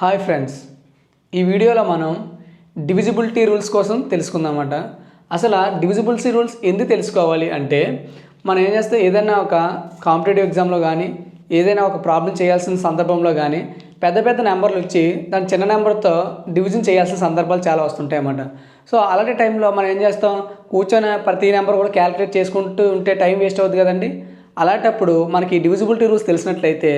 Hi friends. ఈ వీడియోలో మనం డివిజిబిలిటీ రూల్స్ కోసం తెలుసుకుందామట. అసలు ఆ డివిజిబిలిటీ రూల్స్ ఎందుకు తెలుసుకోవాలి అంటే మనం ఏం చేస్తే ఏదైనా ఒక కాంపిటేటివ్ ఎగ్జామ్లో కానీ ఏదైనా ఒక ప్రాబ్లం చేయాల్సిన సందర్భంలో కానీ పెద్ద పెద్ద నెంబర్లు వచ్చి దాని చిన్న నెంబర్తో డివిజన్ చేయాల్సిన సందర్భాలు చాలా వస్తుంటాయన్నమాట. సో అలాంటి టైంలో మనం ఏం చేస్తాం? కూర్చొని ప్రతి నెంబర్ కూడా క్యాలిక్యులేట్ చేసుకుంటూ ఉంటే టైం వేస్ట్ అవుతుంది కదండి. అలాంటప్పుడు మనకి డివిజిబిలిటీ రూల్స్ తెలిసినట్లయితే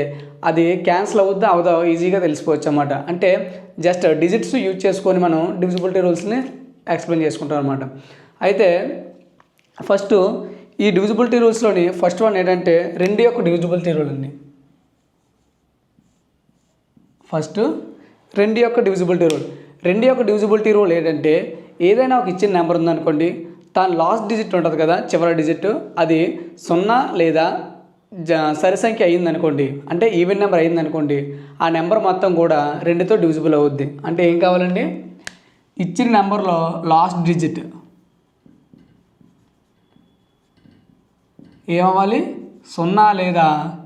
అది క్యాన్సిల్ అవుద్దా అవుదా ఈజీగా తెలిసిపోవచ్చు అన్నమాట అంటే జస్ట్ డిజిట్స్ యూజ్ చేసుకొని మనం డివిజిబిలిటీ రూల్స్ని ఎక్స్ప్లెయిన్ చేసుకుంటాం అనమాట అయితే ఫస్ట్ ఈ డివిజిబిలిటీ రూల్స్లోని ఫస్ట్ వన్ ఏంటంటే రెండు యొక్క డివిజిబిలిటీ రూల్ అండి. ఫస్ట్ రెండు యొక్క డివిజిబిలిటీ రూల్ రెండు యొక్క డివిజిబిలిటీ రూల్ ఏంటంటే ఏదైనా ఒక ఇచ్చిన నెంబర్ ఉందనుకోండి దాని లాస్ట్ డిజిట్ ఉంటుంది కదా చివరి డిజిట్ అది సున్నా లేదా జ సరి సంఖ్య అయ్యిందనుకోండి అంటే ఈవెన్ నెంబర్ అయ్యిందనుకోండి ఆ నెంబర్ మొత్తం కూడా రెండుతో డివిజిబుల్ అవుద్ది. అంటే ఏం కావాలండి? ఇచ్చిన నెంబర్లో లాస్ట్ డిజిట్. ఏమవ్వాలి? సున్నా లేదా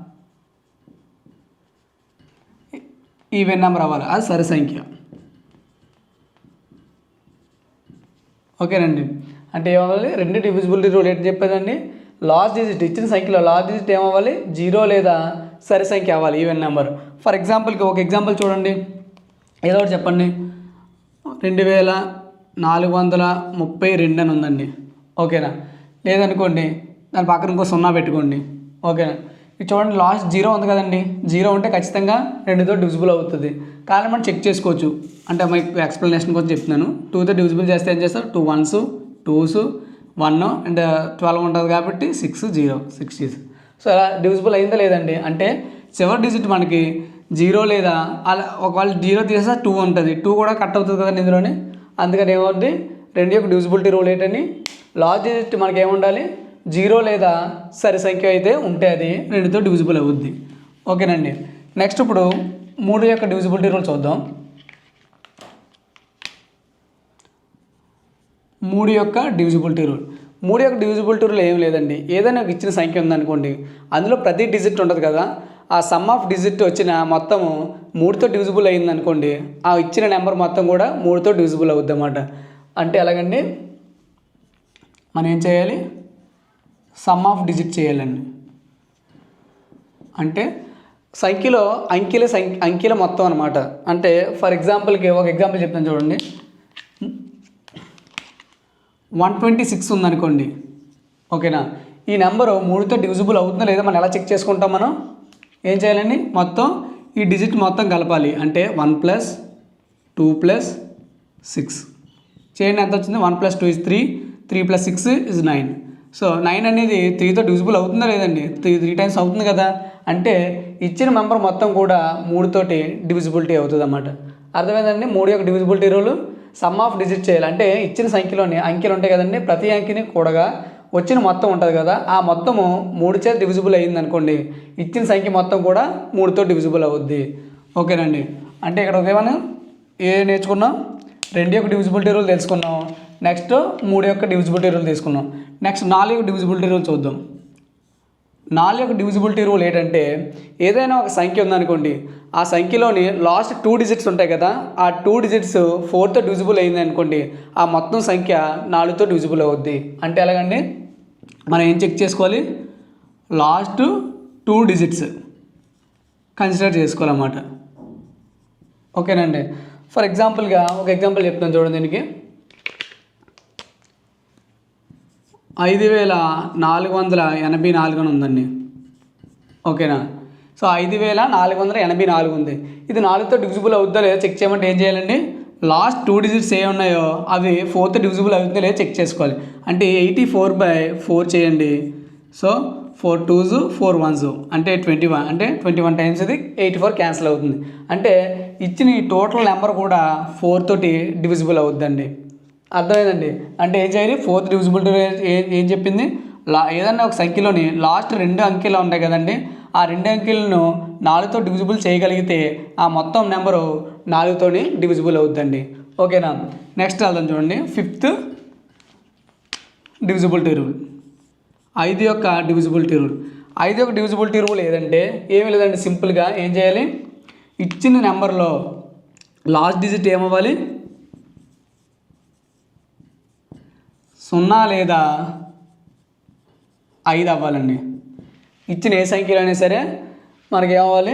ఈవెన్ నెంబర్ అవ్వాలి. అది సరి సంఖ్య. ఓకేనండి. అంటే ఏమవ్వాలి? రెండు డివిజిబిలిటీ రూల్ ఏంటి చెప్పేదండి? లాస్ట్ డిజిట్ ఇచ్చిన సంఖ్యలో లాస్ట్ డిజిట్ ఏమవ్వాలి? జీరో లేదా సరి సంఖ్య అవ్వాలి ఈవెన్ నెంబర్ ఫర్ ఎగ్జాంపుల్కి ఒక ఎగ్జాంపుల్ చూడండి. ఏదో ఒకటి చెప్పండి. రెండు వేల నాలుగు వందల ముప్పై రెండు అని ఉందండి. ఓకేనా? లేదనుకోండి దాని పక్కన ఇంకో సున్నా పెట్టుకోండి. ఓకేనా? ఇది చూడండి లాస్ట్ జీరో ఉంది కదండి. జీరో ఉంటే ఖచ్చితంగా రెండుతో డివిజిబుల్ అవుతుంది. కానీ మనం చెక్ చేసుకోవచ్చు. అంటే మీకు ఎక్స్ప్లెనేషన్ కోసం చెప్తున్నాను. టూతో డివిజిబుల్ చేస్తే ఏం చేస్తారు? Two ones twos one and twelve ఉంటుంది కాబట్టి సిక్స్ జీరో సిక్స్ సో అలా డివిజిబుల్ అయిందా లేదండి? అంటే చివరి డిజిట్ మనకి జీరో లేదా అలా ఒకవేళ జీరో తీసేస్తే టూ ఉంటుంది. టూ కూడా కట్ అవుతుంది కదండి ఇందులోనే? అందుకని ఏమవుతుంది రెండు యొక్క డివిజిబిలిటీ రూల్ ఏంటని? లాస్ట్ డిజిట్ మనకి ఏముండాలి? జీరో లేదా సరి సంఖ్య అయితే ఉంటే అది రెండుతో డివిజిబుల్ అవుద్ది. ఓకేనండి నెక్స్ట్ ఇప్పుడు మూడు యొక్క డివిజిబిలిటీ రూల్ చూద్దాం. మూడు యొక్క డివిజిబిలిటీ రూల్ మూడు యొక్క డివిజిబిలిటీ రూల్ ఏం లేదండి. ఏదైనా ఒక ఇచ్చిన సంఖ్య ఉందనుకోండి అందులో ప్రతి డిజిట్ ఉంటుంది కదా. ఆ సమ్ ఆఫ్ డిజిట్ వచ్చిన మొత్తము మూడుతో డివిజిబుల్ అయింది అనుకోండి ఆ ఇచ్చిన నెంబర్ మొత్తం కూడా మూడుతో డివిజిబుల్ అవుద్ది అన్నమాట అంటే ఎలాగండి? మనం ఏం చేయాలి? సమ్ ఆఫ్ డిజిట్ చేయాలండి. అంటే సంఖ్యలో అంకెల సంఖ్య అంకెల మొత్తం అనమాట అంటే ఫర్ ఎగ్జాంపుల్కి ఒక ఎగ్జాంపుల్ చెప్తాను చూడండి. వన్ ట్వంటీ సిక్స్ ఉందనుకోండి. ఓకేనా? ఈ నెంబరు మూడుతో డివిజిబుల్ అవుతుందో లేదో మనం ఎలా చెక్ చేసుకుంటాం మనం? ఏం చేయాలండి? మొత్తం ఈ డిజిట్ మొత్తం కలపాలి. అంటే one plus two plus six. చేయండి ఎంత వచ్చింది? One plus two is three three plus six is nine. So nine అనేది త్రీతో డివిజిబుల్ అవుతుందా లేదండి? త్రీ త్రీ టైమ్స్ అవుతుంది కదా. అంటే ఇచ్చిన మెంబర్ మొత్తం కూడా మూడుతోటి డివిజిబిలిటీ అవుతుంది అన్నమాట అర్థమైందండి? మూడు యొక్క divisibility rule sum of digit చేయాలి అంటే ఇచ్చిన సంఖ్యలోని అంకెలు ఉంటాయి కదండి. ప్రతి అంకెని కూడగా వచ్చిన మొత్తం ఉంటుంది కదా ఆ మొత్తము మూడు చేత డివిజిబుల్ అయ్యింది అనుకోండి ఇచ్చిన సంఖ్య మొత్తం కూడా మూడుతో డివిజిబుల్ అవుద్ది. ఓకేనండి. అంటే ఇక్కడ ఏమన్నా? ఏ నేర్చుకున్నాం? రెండు యొక్క డివిజిబిలిటీ రూల్ తెలుసుకున్నాం. నెక్స్ట్ మూడు యొక్క డివిజిబిలిటీ రూల్ తీసుకున్నాం నెక్స్ట్ నాలుగు డివిజిబిలిటీ రూల్ చూద్దాం. నాలుగు యొక్క డివిజిబిలిటీ రూల్ ఏంటంటే ఏదైనా ఒక సంఖ్య ఉందనుకోండి ఆ సంఖ్యలోని లాస్ట్ టూ డిజిట్స్ ఉంటాయి కదా ఆ టూ డిజిట్స్ ఫోర్తో డివిజిబుల్ అయింది అనుకోండి ఆ మొత్తం సంఖ్య నాలుగుతో డివిజిబుల్ అవుద్ది. అంటే ఎలాగండి? మనం ఏం చెక్ చేసుకోవాలి? లాస్ట్ టూ డిజిట్స్ కన్సిడర్ చేసుకోవాలన్నమాట. ఓకేనండి. ఫర్ ఎగ్జాంపుల్గా ఒక ఎగ్జాంపుల్ చెప్తాను చూడండి దీనికి. ఐదు వేల నాలుగు వందల ఎనభై నాలుగు అని ఉందండి. ఓకేనా? సో ఐదు వేల నాలుగు వందల ఎనభై నాలుగు ఉంది. ఇది నాలుగుతో డివిజిబుల్ అవుతుందో లేదో చెక్ చేయమంటే ఏం చేయాలండి? లాస్ట్ టూ డిజిట్స్ ఏ ఉన్నాయో అవి ఫోర్త్ డివిజిబుల్ అవుతుందో లేదో చెక్ చేసుకోవాలి. అంటే ఎయిటీ ఫోర్ బై ఫోర్ చేయండి. So four twos four ones అంటే ట్వంటీ వన్ అంటే ట్వంటీ వన్ టైమ్స్ ఇది ఎయిటీ ఫోర్ క్యాన్సిల్ అవుతుంది. అంటే ఇచ్చిన ఈ టోటల్ నెంబర్ కూడా ఫోర్ తోటి డివిజిబుల్ అవుద్దండి. అర్థమైందండి. అంటే ఏం చేయాలి? ఫోర్త్ డివిజిబిలిటీ ఏం ఏం చెప్పింది? లా ఏదన్నా ఒక సంఖ్యలోని లాస్ట్ రెండు అంకెలు ఉంటాయి కదండి. ఆ రెండు అంకెలను నాలుగుతో డివిజిబుల్ చేయగలిగితే ఆ మొత్తం నెంబరు నాలుగుతోని డివిజిబుల్ అవుద్దండి. ఓకేనా? నెక్స్ట్ వెళ్దాం చూడండి. Fifth divisibility rule. ఐదు యొక్క డివిజిబిలిటీ రూల్. ఐదు యొక్క డివిజిబిలిటీ రూల్ ఏదంటే ఏమీ లేదండి. సింపుల్గా ఏం చేయాలి? ఇచ్చిన నెంబర్లో లాస్ట్ డిజిట్ ఏమవ్వాలి? సున్నా లేదా ఐదు అవ్వాలండి. ఇచ్చిన ఏ సంఖ్యలు అయినా సరే మనకి ఏమవ్వాలి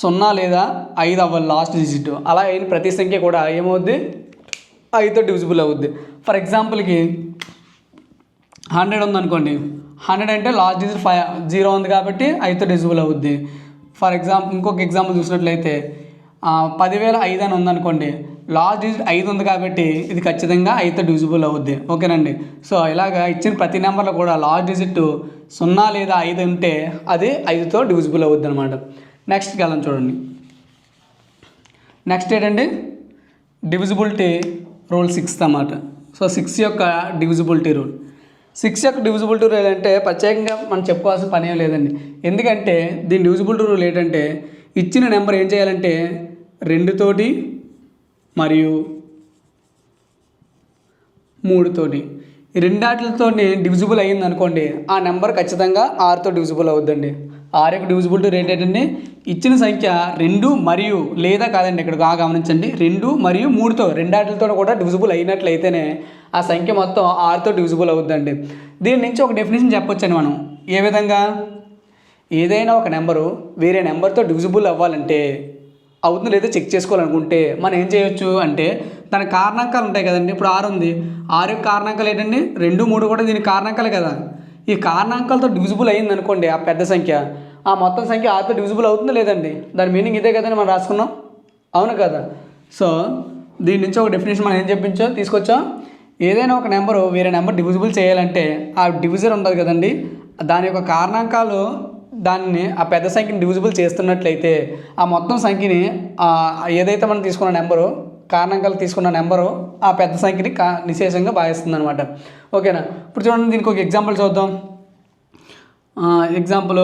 సున్నా లేదా ఐదు అవ్వాలి లాస్ట్ డిజిట్. అలా అయిన ప్రతి సంఖ్య కూడా ఏమవుద్ది? ఐదుతో డివిజిబుల్ అవుద్ది. ఫర్ ఎగ్జాంపుల్కి హండ్రెడ్ ఉందనుకోండి. హండ్రెడ్ అంటే లాస్ట్ డిజిట్ ఫైవ్ జీరో ఉంది కాబట్టి ఐదుతో డివిజిబుల్ అవుద్ది. ఫర్ ఎగ్జాంపుల్ ఇంకొక ఎగ్జాంపుల్ చూసినట్లయితే పదివేల ఐదు అని ఉందనుకోండి. లాస్ట్ డిజిట్ ఐదు ఉంది కాబట్టి ఇది ఖచ్చితంగా ఐదుతో డివిజిబుల్ అవుద్ది. ఓకేనండి? సో ఇలాగా ఇచ్చిన ప్రతి నెంబర్లో కూడా లాస్ట్ డిజిట్ సున్నా లేదా ఐదు ఉంటే అది ఐదుతో డివిజిబుల్ అవుద్ది అనమాట నెక్స్ట్కి వెళ్ళం చూడండి. నెక్స్ట్ ఏంటండి? డివిజిబిలిటీ రూల్ సిక్స్త్ అన్నమాట. సో సిక్స్ యొక్క డివిజిబిలిటీ రూల్. సిక్స్ యొక్క డివిజిబిలిటీ రూల్ అంటే ప్రత్యేకంగా మనం చెప్పుకోవాల్సిన పని ఏం లేదండి. ఎందుకంటే దీని డివిజిబిలిటీ రూల్ ఏంటంటే ఇచ్చిన నెంబర్ ఏం చేయాలంటే రెండుతోటి మరియు మూడుతోటి రెండాటితోనే డివిజిబుల్ అయ్యింది అనుకోండి ఆ నెంబర్ ఖచ్చితంగా ఆరుతో డివిజిబుల్ అవుద్దండి. ఆరు యొక్క డివిజిబిలిటీ రేట్ ఏంటంటే ఇచ్చిన సంఖ్య రెండు మరియు లేదా కాదండి ఇక్కడ బాగా గమనించండి. రెండు మరియు మూడుతో రెండాటితో కూడా డివిజిబుల్ అయినట్లయితేనే ఆ సంఖ్య మొత్తం ఆరుతో డివిజిబుల్ అవుద్దండి. దీని నుంచి ఒక డెఫినేషన్ చెప్పొచ్చండి మనం. ఏ విధంగా? ఏదైనా ఒక నెంబరు వేరే నెంబర్తో డివిజిబుల్ అవ్వాలంటే అవుతుందో లేదో చెక్ చేసుకోవాలనుకుంటే మనం ఏం చేయొచ్చు అంటే దాని కారణాంకాలు ఉంటాయి కదండి. ఇప్పుడు ఆరు ఉంది. ఆరు యొక్క కారణాంకాలు ఏంటండి? రెండు మూడు కూడా దీని కారణాంకాలే కదా. ఈ కారణాంకాలతో డివిజిబుల్ అయ్యింది అనుకోండి ఆ పెద్ద సంఖ్య. ఆ మొత్తం సంఖ్య ఆరుతో డివిజిబుల్ అవుతుందో లేదండి? దాని మీనింగ్ ఇదే కదండి మనం రాసుకున్నాం. అవును కదా. సో దీని నుంచి ఒక డెఫినేషన్ మనం ఏం చెప్పించో తీసుకొచ్చాం? ఏదైనా ఒక నెంబరు వేరే నెంబర్ డివిజిబుల్ చేయాలంటే ఆ డివిజర్ ఉండదు కదండి. దాని యొక్క కారణాంకాలు దాన్ని ఆ పెద్ద సంఖ్యని డివిజిబుల్ చేస్తున్నట్లయితే ఆ మొత్తం సంఖ్యని ఏదైతే మనం తీసుకున్న నెంబరు కారణంగా తీసుకున్న నెంబరు ఆ పెద్ద సంఖ్యని కా నిశేషంగా భావిస్తుంది అనమాట ఓకేనా? ఇప్పుడు చూడండి దీనికి ఒక ఎగ్జాంపుల్ చూద్దాం. Example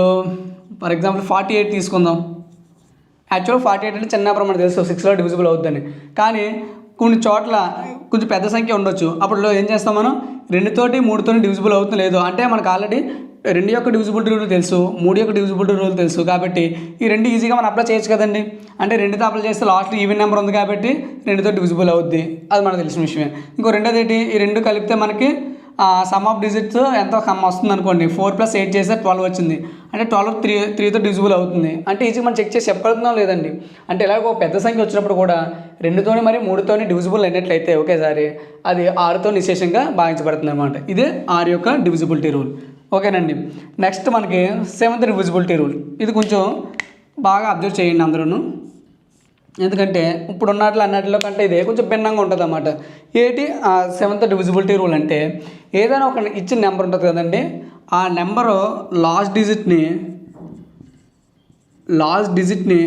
for example forty eight తీసుకుందాం. యాక్చువల్ ఫార్టీ ఎయిట్ అంటే చిన్న ప్రమాణం తెలుసు సిక్స్లో డివిజిబుల్ అవుద్దని. కానీ కొన్ని చోట్ల కొంచెం పెద్ద సంఖ్య ఉండొచ్చు. అప్పుడు ఏం చేస్తాం మనం? రెండుతోటి మూడుతోటి డివిజిబుల్ అవుతుంది లేదు. అంటే మనకు ఆల్రెడీ రెండు యొక్క డివిజిబిలిటీ రూల్ తెలుసు మూడు యొక్క డివిజిబిలిటీ రూల్ తెలుసు కాబట్టి ఈ రెండు ఈజీగా మనం అప్లై చేయొచ్చు కదండి. అంటే రెండుతో అప్లై చేస్తే లాస్ట్ ఈవెన్ నెంబర్ ఉంది కాబట్టి రెండుతో డివిజిబుల్ అవుద్ది. అది మనకు తెలిసిన విషయమే. ఇంకో రెండోది ఏంటి? ఈ రెండు కలిపితే మనకి సమ్ ఆఫ్ డిజిట్స్ ఎంతో కమ్ వస్తుంది అనుకోండి. ఫోర్ ప్లస్ ఎయిట్ చేస్తే ట్వెల్వ్ వచ్చింది. అంటే ట్వెల్వ్ త్రీ త్రీతో డివిజిబుల్ అవుతుంది. అంటే ఈజీగా మనం చెక్ చేసి చెప్పగలుగుతున్నాం లేదండి. అంటే ఇలాగ ఒక పెద్ద సంఖ్య వచ్చినప్పుడు కూడా రెండుతోని మరి మూడుతోని డివిజిబుల్ అయినట్లయితే ఒకేసారి అది ఆరుతో నిశేషంగా భావించబడుతుంది అనమాట ఇదే ఆరు యొక్క డివిజిబిలిటీ రూల్ ఓకేనండి. నెక్స్ట్ మనకి సెవెంత్ రివిజిబిలిటీ రూల్ ఇది కొంచెం బాగా అబ్జర్వ్ చేయండి అందరూ ఎందుకంటే ఇప్పుడు ఉన్నట్లు అన్నట్లో కంటే ఇదే కొంచెం భిన్నంగా ఉంటుంది అన్నమాట ఏంటి? ఆ సెవెంత్ డివిజిబిలిటీ రూల్ అంటే ఏదైనా ఒక ఇచ్చిన నెంబర్ ఉంటుంది కదండి. ఆ నెంబరు లాస్ట్ డిజిట్ని లాస్ట్ డిజిట్ని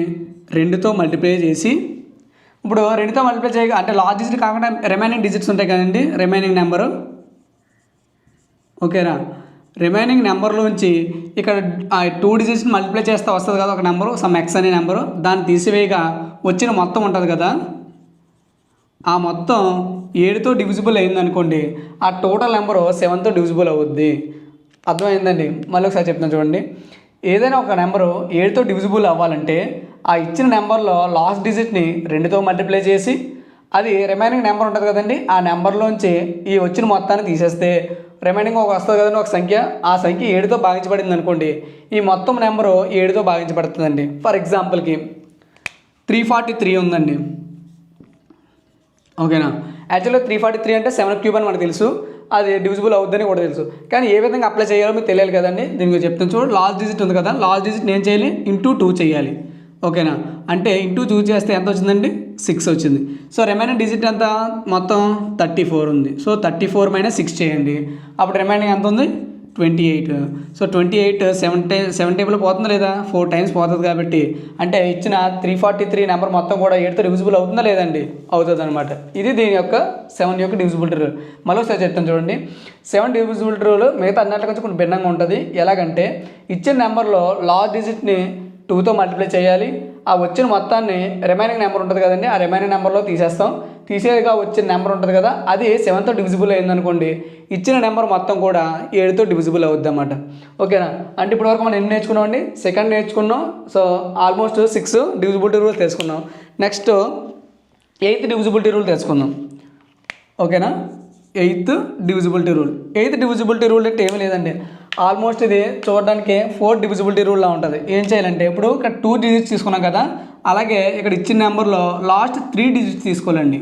రెండుతో మల్టిప్లై చేసి ఇప్పుడు రెండుతో మల్టిప్లై చేయగా అంటే లాస్ట్ డిజిట్ కాకుండా రిమైనింగ్ డిజిట్స్ ఉంటాయి కదండి. రిమైనింగ్ నెంబరు ఓకేనా? రిమైనింగ్ నెంబర్లోంచి ఇక్కడ ఆ టూ డిజిట్స్ని మల్టిప్లై చేస్తే వస్తుంది కదా ఒక నెంబరు సమ్ ఎక్స్ అనే నెంబరు దాన్ని తీసివేయగా వచ్చిన మొత్తం ఉంటుంది కదా. ఆ మొత్తం ఏడుతో డివిజిబుల్ అయింది అనుకోండి ఆ టోటల్ నెంబరు సెవెన్తో డివిజిబుల్ అవుద్ది. అర్థమైందండి? మళ్ళీ ఒకసారి చెప్తాను చూడండి. ఏదైనా ఒక నెంబరు ఏడుతో డివిజిబుల్ అవ్వాలంటే ఆ ఇచ్చిన నెంబర్లో లాస్ట్ డిజిట్ని రెండుతో మల్టిప్లై చేసి అది రిమైనింగ్ నెంబర్ ఉంటుంది కదండి ఆ నెంబర్లోంచి ఈ వచ్చిన మొత్తాన్ని తీసేస్తే రిమైనింగ్ ఒక వస్తుంది కదండి ఒక సంఖ్య. ఆ సంఖ్య ఏడుతో భాగించబడింది అనుకోండి ఈ మొత్తం నెంబరు ఏడుతో భాగించబడుతుందండి. ఫర్ ఎగ్జాంపుల్కి త్రీ ఫార్టీ త్రీ ఉందండి. ఓకేనా యాక్చువల్గా త్రీ ఫార్టీ త్రీ అంటే సెవెన్ క్యూబ్ అని మనకు తెలుసు. అది డివిజిబుల్ అవుద్దని కూడా తెలుసు. కానీ ఏ విధంగా అప్లై చేయాలో మీకు తెలియాలి కదండి. దీనికి చెప్తాను చూడు. లాస్ట్ డిజిట్ ఉంది కదా? లాస్ట్ డిజిట్ నేను చేయాలి ఇంటూ టూ చేయాలి. ఓకేనా? అంటే ఇంటూ టూ చేస్తే ఎంత వచ్చిందండి? సిక్స్ వచ్చింది. సో రిమైనింగ్ డిజిట్ ఎంత? మొత్తం థర్టీ ఫోర్ ఉంది. So thirty four minus six చేయండి. అప్పుడు రిమైనింగ్ ఎంత ఉంది? Twenty eight. So twenty eight seven టై సెవెన్ టేబుల్ పోతుందా లేదా? ఫోర్ టైమ్స్ పోతుంది కాబట్టి. అంటే ఇచ్చిన త్రీ ఫార్టీ త్రీ నెంబర్ మొత్తం కూడా ఎయిట్తో డివిజిబుల్ అవుతుందా లేదండి? అవుతుంది అనమాట ఇది దీని యొక్క సెవెన్ యొక్క డివిజిబిలిటీ రూల్ మళ్ళీ ఒకసారి చెప్తాను చూడండి. సెవెన్ డివిజిబిలిటీ రూల్ మిగతా అన్నింటి కొంచెం కొంచెం భిన్నంగా ఉంటుంది. ఎలాగంటే ఇచ్చిన నెంబర్లో లాస్ట్ డిజిట్ని టూతో మల్టిప్లై చేయాలి. ఆ వచ్చిన మొత్తాన్ని రిమైనింగ్ నెంబర్ ఉంటుంది కదండి ఆ రిమైనింగ్ నెంబర్లో తీసేస్తాం. తీసేదిగా వచ్చిన నెంబర్ ఉంటుంది కదా అది సెవెన్తో డివిజిబుల్ అయిందనుకోండి ఇచ్చిన నెంబర్ మొత్తం కూడా ఏడుతో డివిజిబుల్ అవుద్ది అన్నమాట ఓకేనా? అంటే ఇప్పటివరకు మనం ఎన్ని నేర్చుకున్నాం అండి సెకండ్ నేర్చుకున్నాం. So almost six divisibility rule తెలుసుకున్నాం. నెక్స్ట్ ఎయిత్ డివిజిబిలిటీ రూల్ తెలుసుకుందాం. ఓకేనా? Eighth divisibility rule. Eighth divisibility rule అంటే ఏమీ లేదండి. ఆల్మోస్ట్ ఇది చూడడానికి ఫోర్ డివిజిబిలిటీ రూల్లా ఉంటుంది. ఏం చేయాలంటే ఇప్పుడు ఇక్కడ టూ డిజిట్స్ తీసుకున్నాం కదా అలాగే ఇక్కడ ఇచ్చిన నెంబర్లో లాస్ట్ త్రీ డిజిట్స్ తీసుకోవాలండి.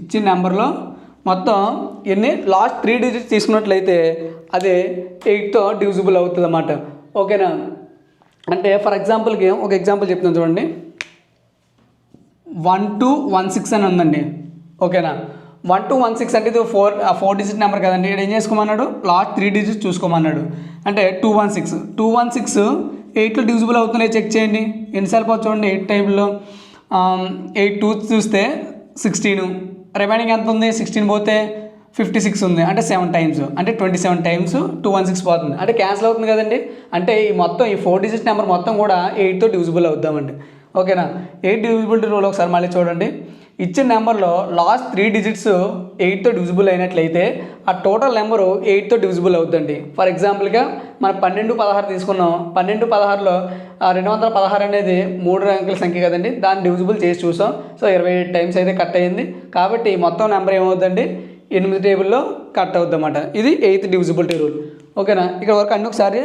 ఇచ్చిన నెంబర్లో మొత్తం ఎన్ని? లాస్ట్ త్రీ డిజిట్స్ తీసుకున్నట్లయితే అది ఎయిట్తో డివిజిబుల్ అవుతుంది అన్నమాట ఓకేనా? అంటే ఫర్ ఎగ్జాంపుల్కి ఒక ఎగ్జాంపుల్ చెప్తాను చూడండి. వన్ టూ వన్ సిక్స్ అని ఉందండి. ఓకేనా? వన్ టూ వన్ సిక్స్ అంటే ఇది ఫోర్ ఫోర్ డిజిట్ నెంబర్ కదండి. ఇక్కడ ఏం చేసుకోమన్నాడు? లాస్ట్ త్రీ డిజిట్స్ చూసుకోమన్నాడు. అంటే two one six. Two one six ఎయిట్లో డివిజిబుల్ అవుతున్నాయి చెక్ చేయండి. ఎన్నిసార్లు పోవచ్చు చూడండి. ఎయిట్ టైంలో. ఎయిట్ టూ చూస్తే సిక్స్టీన్. రిమైనింగ్ ఎంత ఉంది? సిక్స్టీన్ పోతే ఫిఫ్టీ సిక్స్ ఉంది. అంటే సెవెన్ టైమ్స్. అంటే twenty seven times two one six పోతుంది. అంటే క్యాన్సిల్ అవుతుంది కదండి. అంటే ఈ మొత్తం ఈ ఫోర్ డిజిట్ నెంబర్ మొత్తం కూడా ఎయిట్తో డివిజిబుల్ అవుద్దామండి. ఓకేనా? ఎయిట్ డివిజిబిలిటీ రూల్ ఒకసారి మళ్ళీ చూడండి. ఇచ్చిన నెంబర్లో లాస్ట్ త్రీ డిజిట్స్ ఎయిట్తో డివిజిబుల్ అయినట్లయితే ఆ టోటల్ నెంబరు ఎయిట్తో డివిజిబుల్ అవుతుందండి ఫర్ ఎగ్జాంపుల్గా మనం పన్నెండు పదహారు తీసుకున్నాం. పన్నెండు పదహారులో రెండు వందల పదహారు అనేది మూడు అంకెల సంఖ్య కదండి. దాన్ని డివిజిబుల్ చేసి చూసాం. సో ఇరవై ఎయిట్ టైమ్స్ అయితే కట్ అయ్యింది కాబట్టి మొత్తం నెంబర్ ఏమవుతుందండి? ఎనిమిది టేబుల్లో కట్ అవుద్ది ఇది ఎయిత్ డివిజిబిలిటీ రూల్ ఓకేనా? ఇక్కడ వరకు అన్ని ఒకసారి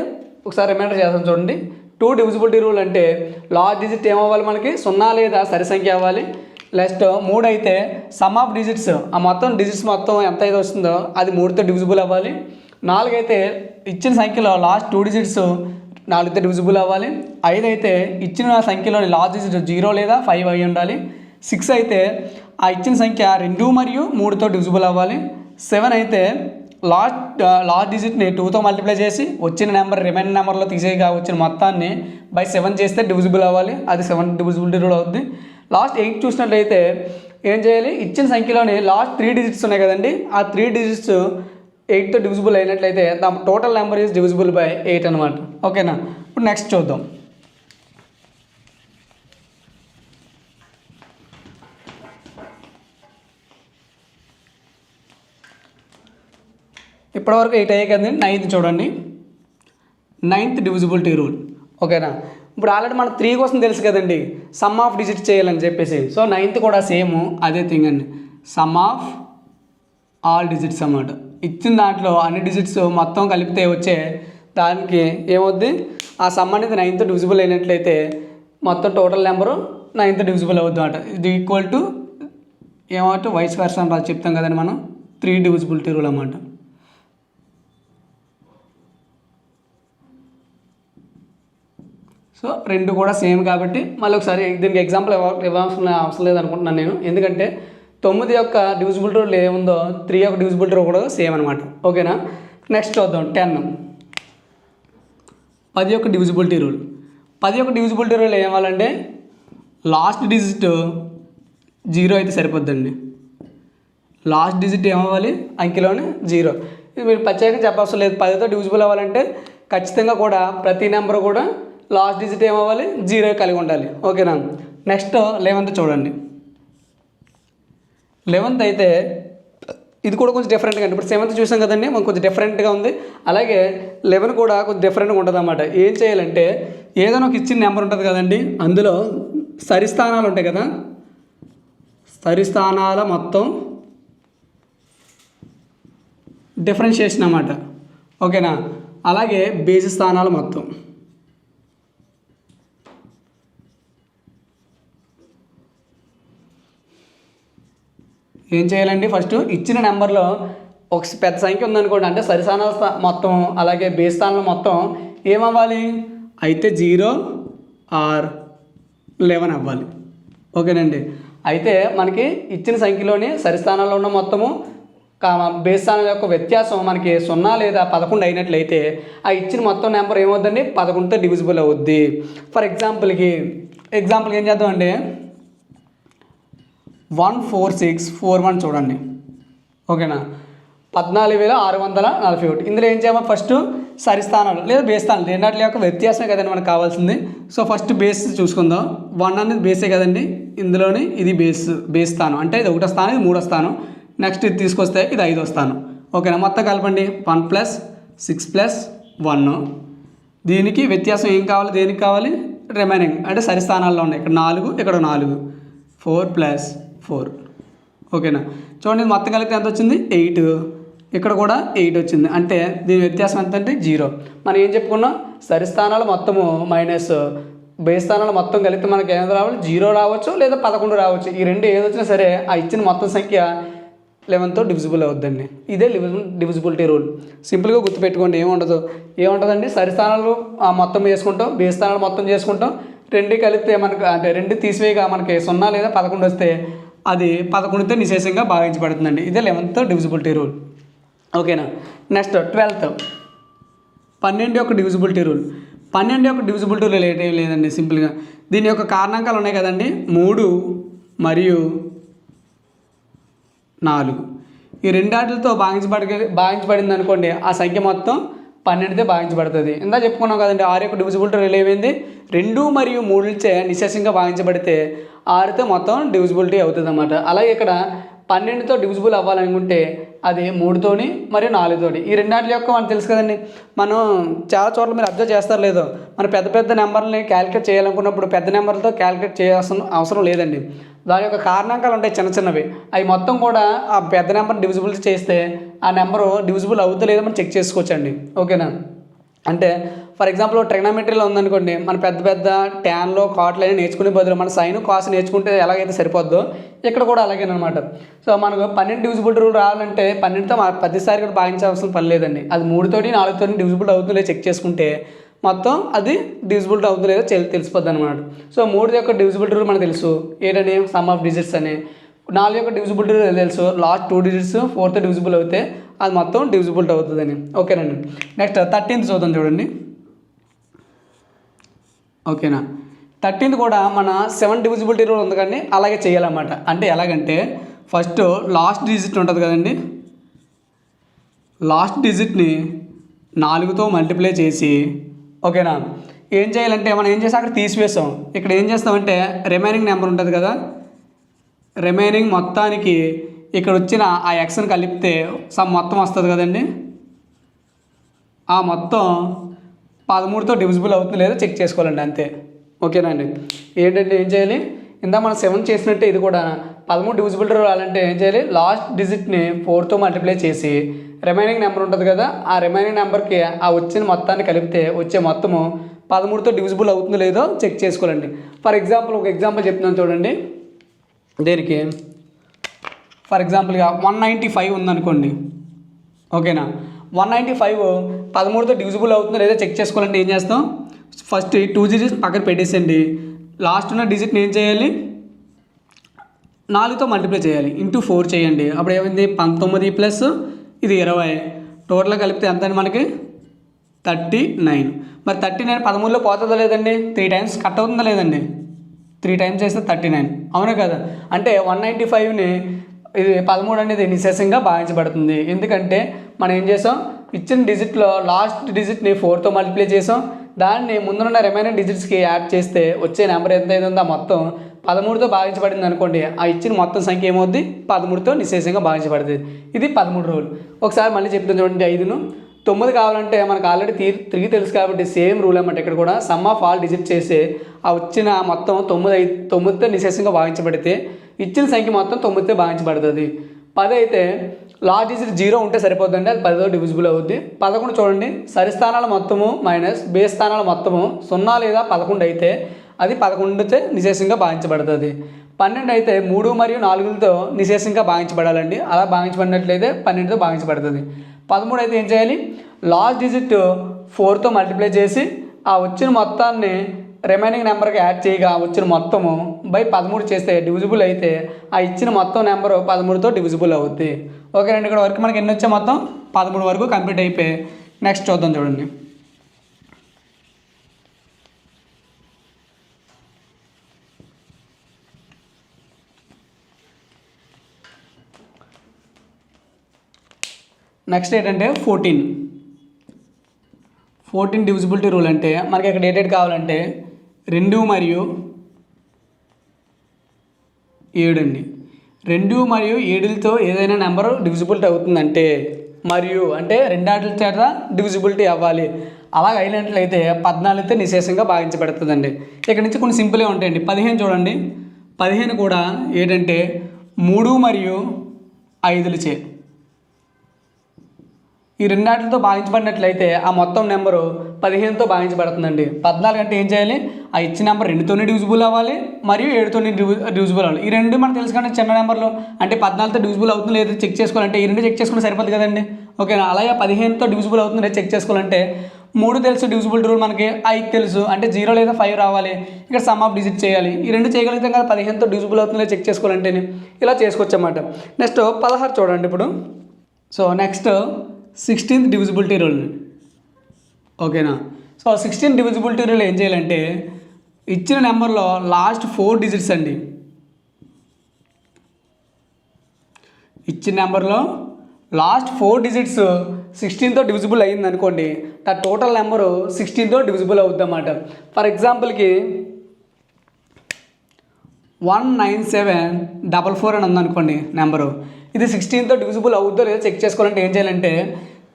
ఒకసారి రిమైండర్ చేస్తాను చూడండి. టూ డివిజిబిలిటీ రూల్ అంటే లార్జ్ డిజిట్ ఏమవ్వాలి మనకి? సున్నా లేదా సరి సంఖ్య అవ్వాలి. నెక్స్ట్ మూడు అయితే సమ్ ఆఫ్ డిజిట్స్ ఆ మొత్తం డిజిట్స్ మొత్తం ఎంత అయితే వస్తుందో అది మూడుతో డివిజిబుల్ అవ్వాలి. నాలుగు అయితే ఇచ్చిన సంఖ్యలో లాస్ట్ టూ డిజిట్స్ నాలుగుతో డివిజిబుల్ అవ్వాలి. ఐదు అయితే ఇచ్చిన సంఖ్యలోని లాస్ట్ డిజిట్ జీరో లేదా ఫైవ్ అయి ఉండాలి. సిక్స్ అయితే ఆ ఇచ్చిన సంఖ్య రెండు మరియు మూడుతో డివిజిబుల్ అవ్వాలి. సెవెన్ అయితే లాస్ట్ లాస్ట్ డిజిట్ని టూతో మల్టిప్లై చేసి వచ్చిన నెంబర్ రిమైనింగ్ నెంబర్లో తీసేయగా వచ్చిన మొత్తాన్ని బై సెవెన్ చేస్తే డివిజిబుల్ అవ్వాలి. అది సెవెన్ డివిజిబిలిటీ రూల్ అవుతుంది లాస్ట్ ఎయిట్ చూసినట్లయితే ఏం చేయాలి? ఇచ్చిన సంఖ్యలోని లాస్ట్ త్రీ డిజిట్స్ ఉన్నాయి కదండి. ఆ త్రీ డిజిట్స్ ఎయిట్తో డివిజిబుల్ అయినట్లయితే the total number is divisible by eight అనమాట ఓకేనా? ఇప్పుడు నెక్స్ట్ చూద్దాం. ఇప్పటివరకు ఎయిట్ అయ్యాయి కదండి నైన్త్ చూడండి. నైన్త్ డివిజిబిలిటీ రూల్ ఓకేనా? ఇప్పుడు ఆల్రెడీ మనకు త్రీ కోసం తెలుసు కదండి. సమ్ ఆఫ్ డిజిట్ చేయాలని చెప్పేసి. సో నైన్త్ కూడా సేమ్ అదే థింగ్ అండి. సమ్ ఆఫ్ ఆల్ డిజిట్స్ అన్నమాట. ఇచ్చిన దాంట్లో అన్ని డిజిట్స్ మొత్తం కలిపితే వచ్చే దానికి ఏమవుద్ది? ఆ సమ్ అనేది నైన్త్ డివిజిబుల్ అయినట్లయితే మొత్తం టోటల్ నెంబరు నైన్త్ డివిజిబుల్ అవుద్ది అనమాట ఇది ఈక్వల్ టు ఏమంటే వైస్ వర్షన్ అని చెప్తాం కదండి మనం. త్రీ డివిజిబిలిటీ రూల్ అన్నమాట. సో రెండు కూడా సేమ్ కాబట్టి మళ్ళీ ఒకసారి దీనికి ఎగ్జాంపుల్ ఇవ్వాల్సిన అవసరం లేదు అనుకుంటున్నాను నేను. ఎందుకంటే తొమ్మిది యొక్క డివిజిబిలిటీ రూల్ ఏముందో త్రీ యొక్క డివిజిబిలిటీ రోడ్ కూడా సేమ్ అనమాట ఓకేనా? నెక్స్ట్ చూద్దాం. టెన్. పది యొక్క డివిజిబిలిటీ రూల్. పది యొక్క డివిజిబిలిటీ రూల్ ఏమాలంటే లాస్ట్ డిజిట్ జీరో అయితే సరిపోద్దండి. లాస్ట్ డిజిట్ ఏమవ్వాలి అంకెలోనే జీరో. ఇది మీరు ప్రత్యేకంగా చెప్పవసరం లేదు. పదితో డివిజిబుల్ అవ్వాలంటే ఖచ్చితంగా కూడా ప్రతి నెంబర్ కూడా లాస్ట్ డిజిట్ ఏమవ్వాలి? జీరో కలిగి ఉండాలి. ఓకేనా? నెక్స్ట్ లెవెన్త్ చూడండి. లెవెన్త్ అయితే ఇది కూడా కొంచెం డిఫరెంట్గా ఇప్పుడు సెవెంత్ చూసాం కదండి మనకు కొంచెం డిఫరెంట్గా ఉంది. అలాగే లెవెన్ కూడా కొంచెం డిఫరెంట్గా ఉంటుంది అన్నమాట ఏం చేయాలంటే ఏదైనా ఒక ఇచ్చిన నెంబర్ ఉంటుంది కదండి అందులో సరిస్థానాలు ఉంటాయి కదా? సరిస్థానాల మొత్తం డిఫరెన్షియేషన్ అన్నమాట. ఓకేనా? అలాగే బేసి స్థానాలు మొత్తం. ఏం చేయాలండి? ఫస్ట్ ఇచ్చిన నెంబర్లో ఒక పెద్ద సంఖ్య ఉందనుకోండి. అంటే సరిసానాల మొత్తం అలాగే బేస్ మొత్తం ఏమవ్వాలి? అయితే జీరో ఆర్ లెవెన్ అవ్వాలి. ఓకేనండి. అయితే మనకి ఇచ్చిన సంఖ్యలోని సరిస్థానంలో ఉన్న మొత్తము కామ బేస్ స్థానం యొక్క వ్యత్యాసం మనకి సున్నా లేదా పదకొండు అయినట్లయితే ఆ ఇచ్చిన మొత్తం నెంబర్ ఏమవుద్దండి? పదకొండుతో డివిజిబుల్ అవుద్ది. ఫర్ ఎగ్జాంపుల్కి ఎగ్జాంపుల్కి ఏం చేద్దామంటే one four six four one చూడండి. ఓకేనా? పద్నాలుగు వేల ఆరు వందల నలభై ఒకటి. ఇందులో ఏం చేయాలి? ఫస్ట్ సరిస్థానాలు లేదా బేస్ స్థానాలు. రెండాటి యొక్క వ్యత్యాసం కదండి మనకు కావాల్సింది. సో ఫస్ట్ బేస్ చూసుకుందాం. వన్ అనేది బేసే కదండి? ఇందులోని ఇది బేస్ బేస్ స్థానం. అంటే ఇది ఒకటో స్థానం ఇది మూడో స్థానం. నెక్స్ట్ ఇది తీసుకొస్తే ఇది ఐదో స్థానం. ఓకేనా? మొత్తం కలపండి. One plus six plus one దీనికి వ్యత్యాసం ఏం కావాలి? దేనికి కావాలి? రిమైనింగ్ అంటే సరి స్థానాల్లో ఉన్నాయి. ఇక్కడ నాలుగు ఇక్కడ నాలుగు. Four plus four. ఓకేనా? చూడండి మొత్తం కలిపితే ఎంత వచ్చింది? ఎయిట్. ఇక్కడ కూడా ఎయిట్ వచ్చింది. అంటే దీని వ్యత్యాసం ఎంత అంటే జీరో. మనం ఏం చెప్పుకున్నాం? సరి స్థానాలు మొత్తము మైనస్ బే స్థానాలు మొత్తం కలిపితే మనకి ఏమైనా రావాలి? జీరో రావచ్చు లేదా పదకొండు రావచ్చు. ఈ రెండు ఏది వచ్చినా సరే ఆ ఇచ్చిన మొత్తం సంఖ్య లెవెన్తో డివిజిబుల్ అవుద్దండి. ఇదే డివిజిబిలిటీ రూల్. సింపుల్గా గుర్తుపెట్టుకోండి ఏముండదు. ఏముంటుందండి? సరి స్థానాలు ఆ మొత్తం చేసుకుంటాం బే స్థానాలు మొత్తం చేసుకుంటాం. రెండు కలిపితే మనకు అంటే రెండు తీసివేయగా మనకి సున్నా లేదా పదకొండు వస్తే అది పదకొండుతో నిశేషంగా భావించబడుతుందండి. ఇదే లెవెన్త్ డివిజిబిలిటీ రూల్ ఓకేనా నెక్స్ట్ ట్వెల్త్ పన్నెండు యొక్క డివిజిబిలిటీ రూల్ పన్నెండు యొక్క డివిజిబిలిటీ రూల్ ఏం లేదండి సింపుల్గా దీని యొక్క కారణాంకాలు ఉన్నాయి కదండి? మూడు మరియు నాలుగు. ఈ రెండాటితో భాగించబడి భావించబడింది అనుకోండి ఆ సంఖ్య మొత్తం పన్నెండుతో భాగించబడుతుంది ఇందా చెప్పుకున్నాం కదండి ఆరు యొక్క డివిజిబిలిటీ రూల్ ఏమైంది? రెండు మరియు మూడుచే నిశేషంగా భావించబడితే ఆరుతో మొత్తం డివిజిబిలిటీ అవుతుంది అన్నమాట అలాగే ఇక్కడ పన్నెండుతో డివిజిబుల్ అవ్వాలనుకుంటే అది మూడుతోని మరియు నాలుగుతోని. ఈ రెండాటి యొక్క మనకు తెలుసు కదండి మనం చాలా చోట్ల మీరు అబ్జర్వ్ చేస్తారు లేదో మన పెద్ద పెద్ద నెంబర్ని క్యాలిక్యులేట్ చేయాలనుకున్నప్పుడు పెద్ద నెంబర్లతో క్యాలిక్యులేట్ చేయాల్సిన అవసరం లేదండి. దాని యొక్క కారణాంకాలు ఉంటాయి చిన్న చిన్నవి. అవి మొత్తం కూడా ఆ పెద్ద నెంబర్ డివిజిబుల్ చేస్తే ఆ నెంబరు డివిజిబుల్ అవుతలేదో మనం చెక్ చేసుకోవచ్చండి. ఓకేనా? అంటే ఫర్ ఎగ్జాంపుల్ ట్రిగ్నామెట్రీలో ఉందనుకోండి మన పెద్ద పెద్ద ట్యాన్లో కాట్లు అనేవి నేర్చుకునే బదులు మన సైన్ కాస్ నేర్చుకుంటే ఎలాగైతే సరిపోద్దో ఇక్కడ కూడా అలాగేనమాట సో మనకు పన్నెండు డివిజిబుల్ రూల్ రావాలంటే పన్నెండుతో మా ప్రతిసారి కూడా భావించాల్సిన పని లేదండి. అది మూడుతోటి నాలుగుతోటి డివిజిబుల్ అవుతుందో చెక్ చేసుకుంటే మొత్తం అది డివిజిబుల్ అవుతుందో లేదో తెలిసిపోద్ది అనమాట సో మూడు యొక్క డివిజిబుల్ రూల్ మనకు తెలుసు. ఏంటని? సమ్ ఆఫ్ డిజిట్స్ అని. నాలుగు యొక్క డివిజిబిలిటీ తెలుసు. Last two digits fourth divisible అవుతే అది మొత్తం డివిజిబిలిటీ అవుతుందని. ఓకేనండి. నెక్స్ట్ థర్టీన్త్ చూద్దాం చూడండి. ఓకేనా? థర్టీన్త్ కూడా మన సెవెన్ డివిజిబిలిటీ రూల్ ఉంది కానీ అలాగే చేయాలన్నమాట. అంటే ఎలాగంటే ఫస్ట్ లాస్ట్ డిజిట్ ఉంటుంది కదండి. లాస్ట్ డిజిట్ని నాలుగుతో మల్టిప్లై చేసి ఓకేనా? ఏం చేయాలంటే మనం ఏం చేస్తాం అక్కడ తీసివేస్తాం? ఇక్కడ ఏం చేస్తామంటే రిమైనింగ్ నెంబర్ ఉంటుంది కదా. రిమైనింగ్ మొత్తానికి ఇక్కడ వచ్చిన ఆ ఎక్స్ని కలిపితే సమ్ మొత్తం వస్తుంది కదండి? ఆ మొత్తం పదమూడుతో డివిజిబుల్ అవుతుంది లేదో చెక్ చేసుకోవాలండి అంతే. ఓకేనండి ఏంటంటే ఏం చేయాలి? ఇందా మనం సెవెన్ చేసినట్టే ఇది కూడా. పదమూడు డివిజిబుల్ రావాలంటే ఏం చేయాలి? లాస్ట్ డిజిట్ని ఫోర్తో మల్టిప్లై చేసి రిమైనింగ్ నెంబర్ ఉంటుంది కదా ఆ రిమైనింగ్ నెంబర్కి ఆ వచ్చిన మొత్తాన్ని కలిపితే వచ్చే మొత్తము పదమూడుతో డివిజిబుల్ అవుతుందో లేదో చెక్ చేసుకోవాలండి. ఫర్ ఎగ్జాంపుల్ ఒక ఎగ్జాంపుల్ చెప్తున్నాను చూడండి. దేనికి? ఫర్ ఎగ్జాంపుల్గా వన్ నైంటీ ఫైవ్ ఉందనుకోండి. ఓకేనా వన్ నైంటీ ఫైవ్ పదమూడుతో డివిజిబుల్ అవుతుందో లేదో చెక్ చేసుకోవాలంటే ఏం చేస్తాం? ఫస్ట్ టూ డిజిట్స్ పక్కన పెట్టేసండి లాస్ట్ ఉన్న డిజిట్ని ఏం చేయాలి? నాలుగుతో మల్టిప్లై చేయాలి. ఇంటూ ఫోర్ చేయండి. అప్పుడు ఏమైంది? పంతొమ్మిది ప్లస్ ఇది ఇరవై. టోటల్ కలిపితే ఎంత అండి మనకి? థర్టీ నైన్ మరి థర్టీ నైన్ పదమూడులో పోతుందో లేదండి? త్రీ టైమ్స్ కట్ అవుతుందా లేదండి? త్రీ టైమ్స్ చేస్తే థర్టీ నైన్ అవునా కదా? అంటే వన్ నైంటీ ఫైవ్ని ఇది పదమూడు అనేది నిశేషంగా భావించబడుతుంది. ఎందుకంటే మనం ఏం చేసాం? ఇచ్చిన డిజిట్లో లాస్ట్ డిజిట్ని ఫోర్తో మల్టిప్లై చేసాం. దాన్ని ముందున్న రిమైనింగ్ డిజిట్స్కి యాడ్ చేస్తే వచ్చే నెంబర్ ఎంత ఉందో మొత్తం పదమూడుతో భావించబడింది అనుకోండి. ఆ ఇచ్చిన మొత్తం సంఖ్య ఏమవుద్ది? పదమూడుతో నిశేషంగా భావించబడుతుంది ఇది పదమూడు రూల్ ఒకసారి మళ్ళీ చెప్తాను చూడండి ఐదును. తొమ్మిది కావాలంటే మనకు ఆల్రెడీ తీ తిరిగి తెలుసు కాబట్టి సేమ్ రూల్ అన్నమాట. ఇక్కడ కూడా సమ్ ఆఫ్ ఆల్ డిజిట్ చేసే ఆ వచ్చిన మొత్తం తొమ్మిది అయితే తొమ్మిదితో నిశేషంగా భావించబడితే ఇచ్చిన సంఖ్య మొత్తం తొమ్మిదితో భావించబడుతుంది పది అయితే లార్జ్ జీరో ఉంటే సరిపోతుందండి అది పదితో డివిజిబుల్ అవుద్ది. పదకొండు చూడండి సరి స్థానాల మొత్తము మైనస్ బే స్థానాల మొత్తము సున్నా లేదా పదకొండు అయితే అది పదకొండుతో నిశేషంగా భావించబడుతుంది పన్నెండు అయితే మూడు మరియు నాలుగులతో నిశేషంగా భావించబడాలండి అలా భావించబడినట్లయితే పన్నెండుతో భావించబడుతుంది పదమూడు అయితే ఏం చేయాలి? లాస్ట్ డిజిట్ ఫోర్తో మల్టిప్లై చేసి ఆ వచ్చిన మొత్తాన్ని రిమైనింగ్ నెంబర్కి యాడ్ చేయగా వచ్చిన మొత్తము బై పదమూడు చేస్తే డివిజిబుల్ అయితే ఆ ఇచ్చిన మొత్తం నెంబరు పదమూడుతో డివిజిబుల్ అవుద్ది. ఓకేనండి ఇక్కడ వరకు మనకి ఎన్ని వచ్చే మొత్తం? పదమూడు వరకు కంప్లీట్ అయిపోయి నెక్స్ట్ చూద్దాం చూడండి. నెక్స్ట్ ఏంటంటే ఫోర్టీన్ ఫోర్టీన్ డివిజిబిలిటీ రూల్ అంటే మనకి ఇక్కడ డేటెడ్ కావాలంటే రెండు మరియు ఏడు అండి. రెండు మరియు ఏడులతో ఏదైనా నెంబరు డివిజిబిలిటీ అవుతుందంటే మరియు అంటే రెండాటిల చేత డివిజిబిలిటీ అవ్వాలి. అలాగ అయినట్లయితే పద్నాలుగుతో నిశేషంగా భావించబడుతుందండి ఇక్కడ నుంచి కొన్ని సింపుల్గా ఉంటాయండి. పదిహేను చూడండి. పదిహేను కూడా ఏంటంటే మూడు మరియు ఐదులచే ఈ రెండాటితో భావించబడినట్లయితే ఆ మొత్తం నెంబరు పదిహేనుతో భావించబడుతుందండి పద్నాలుగు అంటే ఏం చేయాలి? ఆ ఇచ్చిన నెంబర్ రెండుతోనే డివిజిబుల్ అవ్వాలి మరియు ఏడుతోనే డివిజిబుల్ అవ్వాలి. ఈ రెండు మనం తెలుసు చిన్న నెంబర్లు. అంటే పద్నాలుగుతో డివిజిబుల్ అవుతుంది లేదా చెక్ చేసుకోవాలంటే ఈ రెండు చెక్ చేసుకుంటే సరిపోతుంది కదండి. ఓకేనా? అలాగే పదిహేనుతో డివిజిబుల్ అవుతుంది చెక్ చేసుకోవాలంటే మూడు తెలుసు డివిజిబుల్ రూల్ మనకి. ఐదు తెలుసు. అంటే జీరో లేదా ఫైవ్ రావాలి. ఇక్కడ సమ్ ఆఫ్ డిజిట్ చేయాలి. ఈ రెండు చేయగలిగితే కదా పదిహేనుతో డివిజిబుల్ అవుతుంది చెక్ చేసుకోవాలంటే ఇలా చేసుకోవచ్చు అన్నమాట నెక్స్ట్ పదహారు చూడండి ఇప్పుడు. So next sixteenth divisibility rule ఓకేనా సో సిక్స్టీన్ డివిజిబిలిటీ రూల్ ఏం చేయాలంటే ఇచ్చిన నెంబర్లో లాస్ట్ ఫోర్ డిజిట్స్ అండి. ఇచ్చిన నెంబర్లో లాస్ట్ ఫోర్ డిజిట్స్ సిక్స్టీన్తో డివిజిబుల్ అయ్యింది అనుకోండి దా టోటల్ నెంబరు సిక్స్టీన్తో డివిజిబుల్ అవుద్ది అన్నమాట ఫర్ ఎగ్జాంపుల్కి one nine seven double four అని ఉందనుకోండి నెంబరు ఇది సిక్స్టీన్తో డివిజిబుల్ అవుద్దో లేదో చెక్ చేసుకోవాలంటే ఏం చేయాలంటే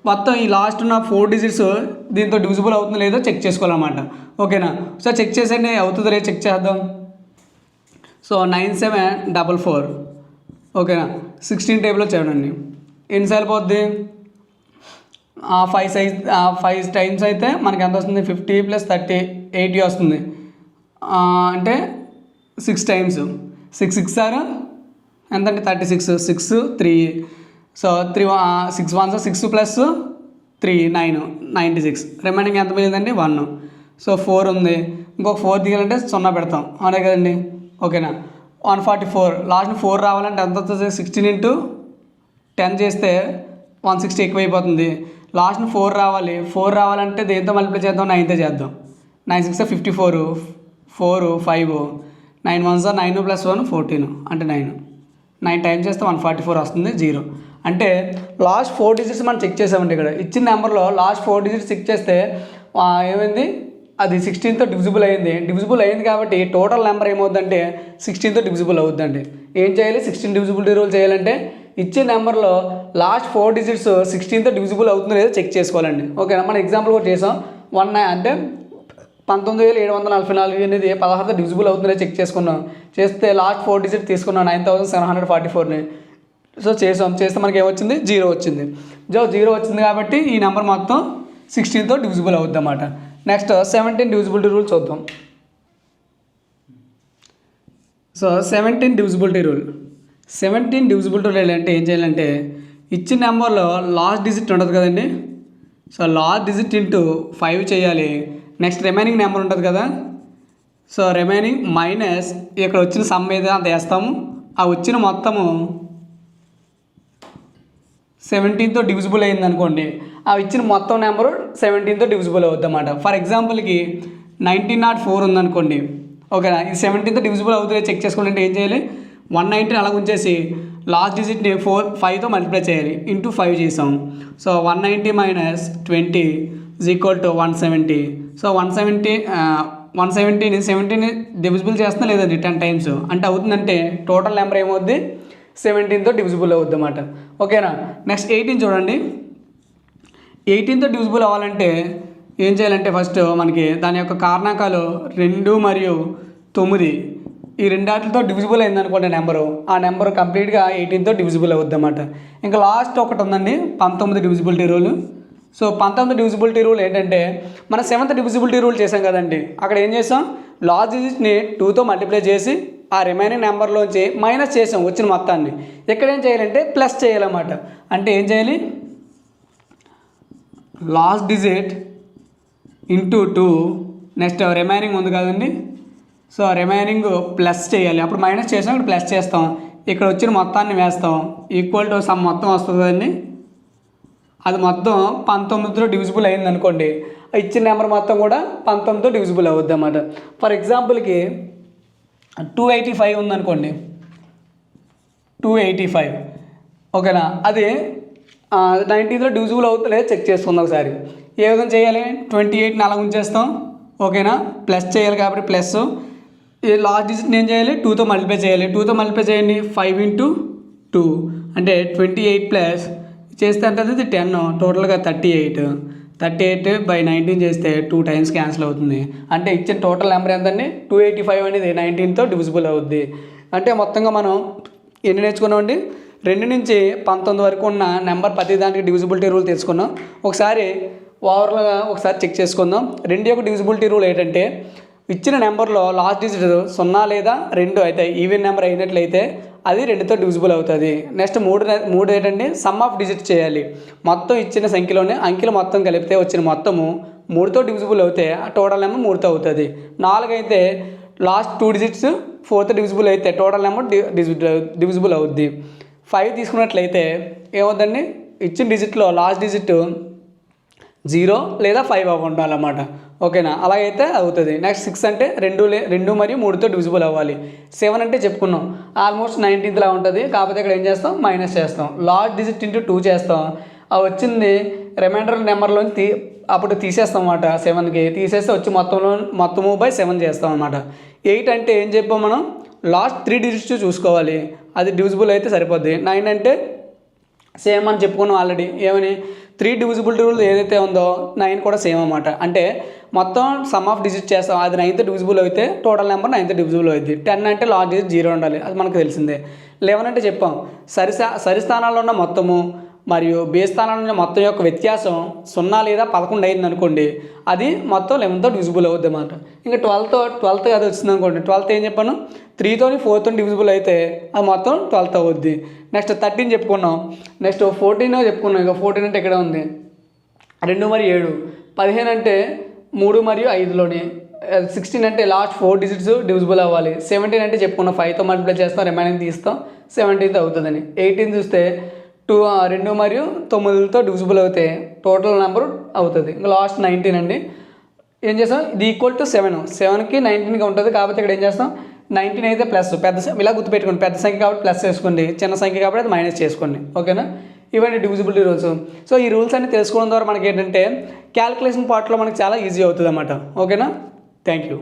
మొత్తం ఈ లాస్ట్ ఉన్న ఫోర్ డిజిట్స్ దీంతో డివిజిబుల్ అవుతుందో లేదో చెక్ చేసుకోవాలన్నమాట. ఓకేనా? సో చెక్ చేసేయండి. అవుతుందో లేదో చెక్ చేద్దాం. So nine seven double four ఓకేనా? సిక్స్టీన్ టైప్లో చూడండి ఎన్నిసార్లు పోద్ది? ఫైవ్ సైజ్ ఫైవ్ టైమ్స్ అయితే మనకి ఎంత వస్తుంది? ఫిఫ్టీ ప్లస్ థర్టీ ఎయిటీ వస్తుంది. అంటే six times six six sir ఎంతండి? Thirty six six three. So three six one six plus three nine ninety six. Remaining ఎంత మిగిలిందండి? వన్. సో ఫోర్ ఉంది. ఇంకొక ఫోర్ దిగాలంటే సున్నా పెడతాం. అవునే కదండి? ఓకేనా? One forty four. Last four రావాలంటే ఎంత వస్తుంది? సిక్స్టీన్ ఇంటూ టెన్ చేస్తే వన్ సిక్స్టీ ఎక్కువ అయిపోతుంది. లాస్ట్ ఫోర్ రావాలి. ఫోర్ రావాలంటే దేంతో మల్టిప్లై చేద్దాం? నైన్తో చేద్దాం. Nine six fifty four four five nine one sir nine plus one fourteen. అంటే నైన్. నైన్ టైం చేస్తే వన్ ఫార్టీ ఫోర్ వస్తుంది జీరో. అంటే లాస్ట్ ఫోర్ డిజిట్స్ మనం చెక్ చేసామండి ఇక్కడ. ఇచ్చిన నెంబర్లో లాస్ట్ ఫోర్ డిజిట్స్ చెక్ చేస్తే ఏమైంది? అది సిక్స్టీన్తో డివిజిబుల్ అయింది. డివిజిబుల్ అయింది కాబట్టి టోటల్ నెంబర్ ఏమవుతుందంటే సిక్స్టీన్తో డివిజిబుల్ అవుతుందండి. ఏం చేయాలి? సిక్స్టీన్ డివిజిబిలిటీ రూల్ చేయాలంటే ఇచ్చే నెంబర్లో లాస్ట్ ఫోర్ డిజిట్స్ సిక్స్టీన్తో డివిజిబుల్ అవుతుందో లేదో చెక్ చేసుకోవాలండి. ఓకేనా? మనం ఎగ్జాంపుల్ కూడా చేసాం. వన్ అంటే పంతొమ్మిది వేల ఏడు వందల నలభై నాలుగు అనేది పదహారు డివిజిబుల్ అవుతుందో చెక్ చేసుకున్నాం. చేస్తే లాస్ట్ ఫోర్ డిజిట్ తీసుకున్నాం nine thousand seven hundred forty ఫోర్ని so చేసాం. చేస్తే మనకి ఏమొచ్చింది? జీరో వచ్చింది. జో జీరో వచ్చింది కాబట్టి ఈ నెంబర్ మొత్తం సిక్స్టీన్తో డివిజిబుల్ అవుద్ది అన్నమాట నెక్స్ట్ సెవెంటీన్ డివిజిబిలిటీ రూల్ చూద్దాం. So seventeen divisibility rule seventeen divisibility rule అంటే ఏం చేయాలంటే ఇచ్చిన నెంబర్లో లాస్ట్ డిజిట్ ఉండదు కదండి? So last digit into five చేయాలి. నెక్స్ట్ రిమైనింగ్ నెంబర్ ఉంటుంది కదా? సో రిమైనింగ్ మైనస్ ఇక్కడ వచ్చిన సమ్ మీద అంత వేస్తాము ఆ వచ్చిన మొత్తము సెవెంటీన్తో డివిజిబుల్ అయింది అనుకోండి ఆ ఇచ్చిన మొత్తం నెంబరు సెవెంటీన్తో డివిజిబుల్ అవుద్దన్నమాట. ఫర్ ఎగ్జాంపుల్కి నైన్టీన్ నాట్ ఫోర్ ఉందనుకోండి ఓకేనా? ఇది సెవెంటీన్తో డివిజిబుల్ అవుతుందో చెక్ చేసుకోవాలంటే ఏం చేయాలి? వన్ నైన్టీన్ అలా ఉంచేసి లాస్ట్ డిజిట్ని ఫోర్ ఫైవ్తో మల్టిప్లై చేయాలి. ఇంటూ ఫైవ్ చేసాం. So one ninety minus twenty equal to one seventy so one seventy one సెవెంటీని సెవెంటీని డివిజిబుల్ చేస్తున్నా లేదండి టెన్ టైమ్స్ అంటే అవుతుందంటే టోటల్ నెంబర్ ఏమవుద్ది? సెవెంటీన్తో డివిజిబుల్ అవుద్ది అనమాట ఓకేనా? నెక్స్ట్ ఎయిటీన్ చూడండి. ఎయిటీన్తో డివిజిబుల్ అవ్వాలంటే ఏం చేయాలంటే ఫస్ట్ మనకి దాని యొక్క కారణాకాలు రెండు మరియు తొమ్మిది. ఈ రెండాటితో డివిజిబుల్ అయింది అనుకోండి నెంబరు ఆ నెంబర్ కంప్లీట్గా ఎయిటీన్తో డివిజిబుల్ అవుద్ది అన్నమాట ఇంకా లాస్ట్ ఒకటి ఉందండి పంతొమ్మిది డివిజిబిలిటీ రూలు సో పంతొమ్మిది డివిజిబిలిటీ రూల్ ఏంటంటే మన సెవెంత్ డివిజిబిలిటీ రూల్ చేసాం కదండి. అక్కడ ఏం చేసాం లాస్ డిజిట్ని టూతో మల్టిప్లై చేసి ఆ రిమైనింగ్ నెంబర్లోంచి మైనస్ చేసాం వచ్చిన మొత్తాన్ని. ఇక్కడ ఏం చేయాలంటే ప్లస్ చేయాలన్నమాట. అంటే ఏం చేయాలి? Last digit into two next remaining ఉంది కదండి. సో రిమైనింగ్ ప్లస్ చేయాలి. అప్పుడు మైనస్ చేసాం ఇక్కడ ప్లస్ చేస్తాం. ఇక్కడ వచ్చిన మొత్తాన్ని వేస్తాం. ఈక్వల్ టు సమ్ మొత్తం వస్తుంది కదండి. అది మొత్తం పంతొమ్మిదితో డివిజిబుల్ అయింది అనుకోండి ఇచ్చిన నెంబర్ మొత్తం కూడా పంతొమ్మిదితో డివిజిబుల్ అవుద్ది అన్నమాట ఫర్ ఎగ్జాంపుల్కి టూ ఎయిటీ ఫైవ్ ఉందనుకోండి. టూ ఎయిటీ ఫైవ్ ఓకేనా? అది నైన్టీన్లో డివిజిబుల్ అవుతుందో చెక్ చేసుకుందాం ఒకసారి. ఏ విధంగా చేయాలి? ట్వంటీ ఎయిట్ని అలా ఉంచేస్తాం. ఓకేనా? ప్లస్ చేయాలి కాబట్టి ప్లస్ ఈ లాస్ట్ డిజిట్ని ఏం చేయాలి? టూతో మల్టిప్లై చేయాలి. టూతో మల్టిప్లై చేయండి. ఫైవ్ ఇంటూ టూ అంటే ట్వంటీ ఎయిట్ ప్లస్ చేస్తే అంటే అది టెన్ టోటల్గా thirty eight. Thirty eight by nineteen చేస్తే టూ టైమ్స్ క్యాన్సిల్ అవుతుంది. అంటే ఇచ్చిన టోటల్ నెంబర్ ఎంతండి? టూ ఎయిటీ ఫైవ్ అనేది నైన్టీన్తో డివిజిబుల్ అవుద్ది. అంటే మొత్తంగా మనం ఎన్ని నేర్చుకున్నామండి? రెండు నుంచి పంతొమ్మిది వరకు ఉన్న నెంబర్ ప్రతి దానికి డివిజిబిలిటీ రూల్ తెలుసుకున్నాం. ఒకసారి ఓవర్గా ఒకసారి చెక్ చేసుకుందాం. రెండు యొక్క డివిజిబిలిటీ రూల్ ఏంటంటే ఇచ్చిన నెంబర్లో లాస్ట్ డిజిట్ సున్నా లేదా రెండు అయితే ఈవెన్ నెంబర్ అయినట్లయితే అది రెండుతో డివిజిబుల్ అవుతుంది. నెక్స్ట్ మూడు మూడు ఏంటంటే సమ్ ఆఫ్ డిజిట్ చేయాలి. మొత్తం ఇచ్చిన సంఖ్యలోనే అంకెలు మొత్తం కలిపితే వచ్చిన మొత్తము మూడుతో డివిజిబుల్ అవుతే ఆ టోటల్ నెంబర్ మూడుతో అవుతుంది. నాలుగు అయితే last two digits fourth divisible అయితే టోటల్ నెంబర్ డివిజిబుల్ అవుద్ది. ఫైవ్ తీసుకున్నట్లయితే ఏమవుతుందండి? ఇచ్చిన డిజిట్లో లాస్ట్ డిజిట్ జీరో లేదా ఫైవ్ అవ్వ ఉండాలన్నమాట ఓకేనా? అలాగైతే అవుతుంది. నెక్స్ట్ సిక్స్ అంటే రెండు లే రెండు మరియు మూడుతో డివిజిబుల్ అవ్వాలి. సెవెన్ అంటే చెప్పుకున్నాం. ఆల్మోస్ట్ నైన్టీన్త్లా ఉంటుంది. కాకపోతే ఇక్కడ ఏం చేస్తాం? మైనస్ చేస్తాం. లాస్ట్ డిజిట్ ఇంటూ టూ చేస్తాం. అవి వచ్చింది రిమైండర్ నెంబర్లోని తీ అప్పుడు తీసేస్తాం అన్నమాట సెవెన్కి తీసేస్తే వచ్చి మొత్తంలో మొత్తము బై సెవెన్ చేస్తాం అనమాట ఎయిట్ అంటే ఏం చెప్పాం మనం? లాస్ట్ త్రీ డిజిట్స్ చూసుకోవాలి. అది డివిజిబుల్ అయితే సరిపోద్ది. నైన్ అంటే సేమ్ అని చెప్పుకున్నాం ఆల్రెడీ ఏమని? త్రీ డివిజిబిలిటీ రూల్ ఏదైతే ఉందో నైన్ కూడా సేమ్ అనమాట అంటే మొత్తం సమ్ ఆఫ్ డిజిట్ చేస్తాం. అది నైన్త్ డివిజిబుల్ అయితే టోటల్ నెంబర్ నైన్త్ డివిజిబుల్ అవుతుంది టెన్ అంటే లాస్ట్ డిజిట్ జీరో ఉండాలి. అది మనకు తెలిసిందే. లెవెన్ అంటే చెప్పాం. సరి సరి స్థానాల్లో ఉన్న మొత్తము మరియు బి స్థానంలో మొత్తం యొక్క వ్యత్యాసం సున్నా లేదా పదకొండు అయింది అనుకోండి అది మొత్తం లెవెన్తో డివిజిబుల్ అవుద్ది అన్నమాట. ఇంకా ట్వెల్త్ ట్వెల్త్ అది వచ్చింది అనుకోండి ట్వెల్త్ ఏం చెప్పాను? త్రీతోని ఫోర్తో డివిజిబుల్ అయితే అది మొత్తం ట్వెల్త్ అవుద్ది. నెక్స్ట్ థర్టీన్ చెప్పుకున్నాం. నెక్స్ట్ ఫోర్టీన్ చెప్పుకున్నాం. ఇక ఫోర్టీన్ అంటే ఇక్కడ ఉంది? రెండు మరియు ఏడు. పదిహేను అంటే మూడు మరియు ఐదులోని సిక్స్టీన్ అంటే లాస్ట్ ఫోర్ డిజిట్స్ డివిజిబుల్ అవ్వాలి. సెవెంటీన్ అంటే చెప్పుకున్నాం ఫైవ్తో మల్టిప్లై చేస్తాం రిమైనింగ్ తీస్తాం. సెవెంటీన్త్ అవుతుందని. ఎయిటీన్ చూస్తే టూ రెండు మరియు తొమ్మిదితో డివిజిబుల్ అవుతే టోటల్ నెంబర్ అవుతుంది. ఇంకా లాస్ట్ నైన్టీన్ అండి. ఏం చేస్తాం? ఇది ఈక్వల్ టు సెవెన్ సెవెన్కి నైన్టీన్కి ఉంటుంది కాబట్టి ఇక్కడ ఏం చేస్తాం? నైన్టీన్ అయితే ప్లస్ పెద్ద ఇలా గుర్తుపెట్టుకోండి. పెద్ద సంఖ్య కాబట్టి ప్లస్ చేసుకోండి. చిన్న సంఖ్య కాబట్టి అది మైనస్ చేసుకోండి. ఓకేనా? ఇవన్నీ డివిజిబిలిటీ రూల్స్ సో ఈ రూల్స్ అన్ని తెలుసుకోవడం ద్వారా మనకి ఏంటంటే క్యాలిక్యులేషన్ పార్ట్లో మనకి చాలా ఈజీ అవుతుంది అన్నమాట ఓకేనా? Thank you